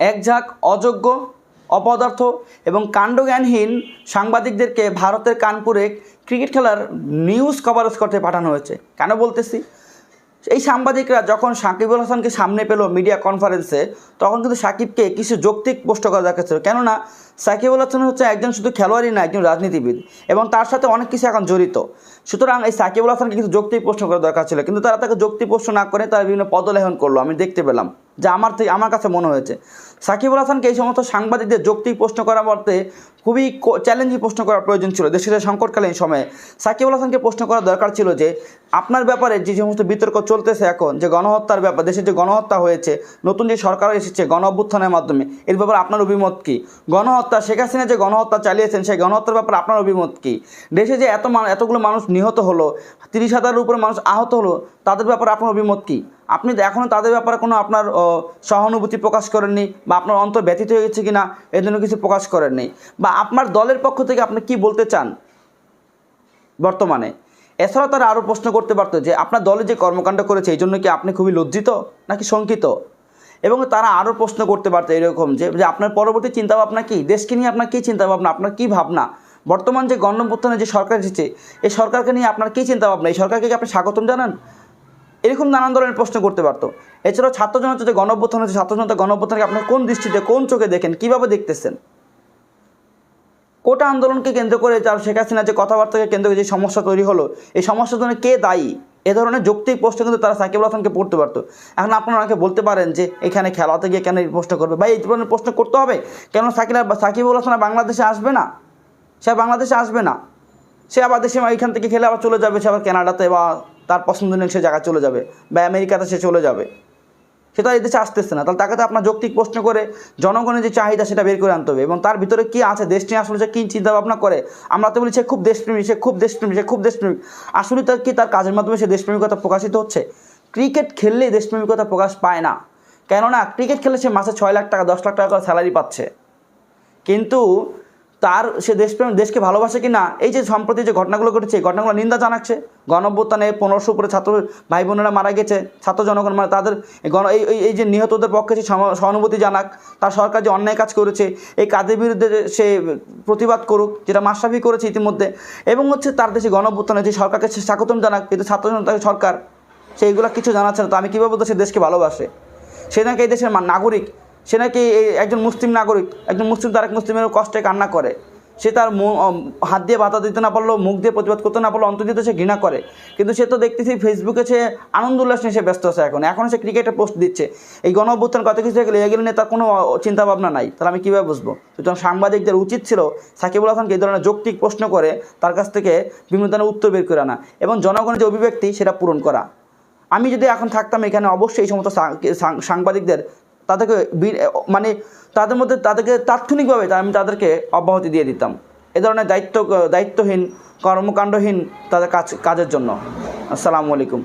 এক ঝাঁক অযোগ্য, অপদার্থ এবং কাণ্ডজ্ঞানহীন সাংবাদিকদেরকে ভারতের কানপুরে ক্রিকেট খেলার নিউজ কভারেজ করতে পাঠানো হয়েছে। কেন বলতেছি? এই সাংবাদিকরা যখন সাকিবুল হাসানকে সামনে পেল মিডিয়া কনফারেন্সে তখন কিন্তু সাকিবকে কিছু যৌক্তিক প্রশ্ন করা দেখাচ্ছিল। কেননা সাকিবুল হাসান হচ্ছে একজন শুধু খেলোয়াড়ই না, একজন রাজনীতিবিদ এবং তার সাথে অনেক কিছু এখন জড়িত। সুতরাং এই সাকিবুল হাসানকে কিছু যৌক্তিক প্রশ্ন করা দরকার ছিল, কিন্তু তারা তাকে যৌক্তিক প্রশ্ন না করে তারা বিভিন্ন পদলেহন করল, আমি দেখতে পেলাম, যা আমার থেকে, আমার কাছে মনে হয়েছে। সাকিবুল হাসানকে এই সমস্ত সাংবাদিকদের যৌক্তিক প্রশ্ন করা বলতে খুবই চ্যালেঞ্জিং প্রশ্ন করার প্রয়োজন ছিল। দেশের সংকটকালীন সময়ে সাকিবুল হাসানকে প্রশ্ন করা দরকার ছিল যে, আপনার ব্যাপারে যে সমস্ত বিতর্ক চলতেছে এখন, যে গণহত্যার ব্যাপার, দেশে যে গণহত্যা হয়েছে, নতুন যে সরকার এসেছে গণ অভ্যুত্থানের মাধ্যমে, এর ব্যাপারে আপনার অভিমত কী? গণহত্যা শেখ হাসিনা যে গণহত্যা চালিয়েছেন, সেই গণহত্যার ব্যাপারে আপনার অভিমত কী? দেশে যে এত এতগুলো মানুষ নিহত হলো, তিরিশ হাজারের উপরে মানুষ আহত হলো, তাদের ব্যাপারে আপনার অভিমত কী? আপনি এখনও তাদের ব্যাপারে কোনো আপনার সহানুভূতি প্রকাশ করেননি বা আপনার অন্তর ব্যতীত হয়ে গেছে কিনা এর জন্য কিছু প্রকাশ করেননি। বা আপনার দলের পক্ষ থেকে আপনি কি বলতে চান? বর্তমানে। এছাড়াও তারা আরও প্রশ্ন করতে পারতো যে, আপনার দলে যে কর্মকাণ্ড করেছে, এই জন্য কি আপনি খুবই লজ্জিত নাকি শঙ্কিত? এবং তারা আরও প্রশ্ন করতে পারতো এরকম যে যে আপনার পরবর্তী চিন্তাভাবনা কী? দেশকে নিয়ে আপনার কী চিন্তাভাবনা? আপনার কী ভাবনা? বর্তমান যে গণঅভ্যুত্থানে যে সরকার এসেছে, এই সরকারকে নিয়ে আপনার কী চিন্তাভাবনা? এই সরকারকে কি আপনি স্বাগতম জানান? এরকম নানান ধরনের প্রশ্ন করতে পারতো। এছাড়াও ছাত্র জনতা যে গণঅভ্যুত্থান হচ্ছে, ছাত্র জনতা গণঅভ্যুত্থানকে আপনি কোন দৃষ্টিতে, কোন চোখে দেখেন? কীভাবে দেখতেছেন? কোটা আন্দোলনকে কেন্দ্র করে তার শেখ হাসিনা যে কথাবার্তাকে কেন্দ্র করে যে সমস্যা তৈরি হলো, এই সমস্যার জন্য কে দায়ী? এ ধরনের যৌক্তিক প্রশ্ন কিন্তু তারা সাকিবুল হাসানকে পড়তে পারতো। এখন আপনারা অনেকে বলতে পারেন যে, এখানে খেলাতে গিয়ে কেন এই প্রশ্ন করবে? ভাই, এই ধরনের প্রশ্ন করতে হবে। কেন সাকিব সাকিবুল হাসান বাংলাদেশে আসবে না? সে বাংলাদেশে আসবে না। সে আবার দেশে এখান থেকে খেলে আবার চলে যাবে। সে আবার কানাডাতে বা তার পছন্দ পছন্দনীয় সে জায়গায় চলে যাবে। বা আমেরিকাতে সে চলে যাবে। সেটা এই দেশে আসতেছে না। তাহলে তাকে তো আপনার যৌক্তিক প্রশ্ন করে জনগণের যে চাহিদা সেটা বের করে আনতে হবে। এবং তার ভিতরে কী আছে? দেশ নিয়ে আসলে সে কী চিন্তা ভাবনা করে? আমরা তো বলি সে খুব দেশপ্রেমী, সে খুব দেশপ্রেমী, সে খুব দেশপ্রেমী। আসলে তার কি তার কাজের মাধ্যমে সে দেশপ্রেমিকতা প্রকাশিত হচ্ছে? ক্রিকেট খেললেই দেশপ্রেমিকতা প্রকাশ পায় না। কেননা ক্রিকেট খেলে সে মাসে ছয় লাখ টাকা, দশ লাখ টাকা করে স্যালারি পাচ্ছে। কিন্তু তার সে দেশপ্রেম, দেশকে ভালোবাসে কি না এই যে সম্প্রতি যে ঘটনাগুলো ঘটেছে, এই ঘটনাগুলো নিন্দা জানাচ্ছে। গণঅভ্যুত্থানে পনেরোশো উপরে ছাত্র ভাই বোনেরা মারা গেছে, ছাত্র জনগণ মানে তাদের গণ, এই, এই- যে নিহতদের পক্ষে সে সহানুভূতি জানাক, তার সরকার যে অন্যায় কাজ করেছে, এই কাজের বিরুদ্ধে সে প্রতিবাদ করুক, যেটা মাশরাফি করেছে ইতিমধ্যে, এবং হচ্ছে তার দেশে গণঅভ্যুত্থানে যে সরকারকে সে স্বাগতম জানাক কিন্তু ছাত্র জনতা সরকার সেইগুলো কিছু জানাচ্ছে না, তো আমি কীভাবে বলতে সে দেশকে ভালোবাসে? সে নাকি এই দেশের নাগরিক সে নাকি একজন মুসলিম নাগরিক, একজন মুসলিম তার এক মুসলিমের কষ্টে কান্না করে। সে তার হাত দিয়ে বাধা দিতে না পারল মুখ দিয়ে প্রতিবাদ করতে না পারল অন্তর্জিত সে ঘৃণা করে। কিন্তু সে তো দেখতেছি ফেসবুকে সে আনন্দ উল্লাস নিয়ে সে ব্যস্ত আছে এখন। এখন সে ক্রিকেটে পোস্ট দিচ্ছে। এই গণ অভ্যুত্থান কত কিছু এগুলো নিয়ে তার কোনো চিন্তা ভাবনা নাই। তাহলে আমি কীভাবে বুঝব? সুতরাং সাংবাদিকদের উচিত ছিল সাকিবুল হাসানকে এই ধরনের যৌক্তিক প্রশ্ন করে তার কাছ থেকে বিভিন্ন ধরনের উত্তর বের করে আনা এবং জনগণের যে অভিব্যক্তি, সেটা পূরণ করা। আমি যদি এখন থাকতাম এখানে, অবশ্যই এই সমস্ত সাংবাদিকদের তাদেরকে মানে তাদের মধ্যে তাদেরকে তাৎক্ষণিকভাবে আমি তাদেরকে অব্যাহতি দিয়ে দিতাম। এ ধরনের দায়িত্ব, দায়িত্বহীন, কর্মকাণ্ডহীন তাদের কাজ, কাজের জন্য। আসসালামু আলাইকুম।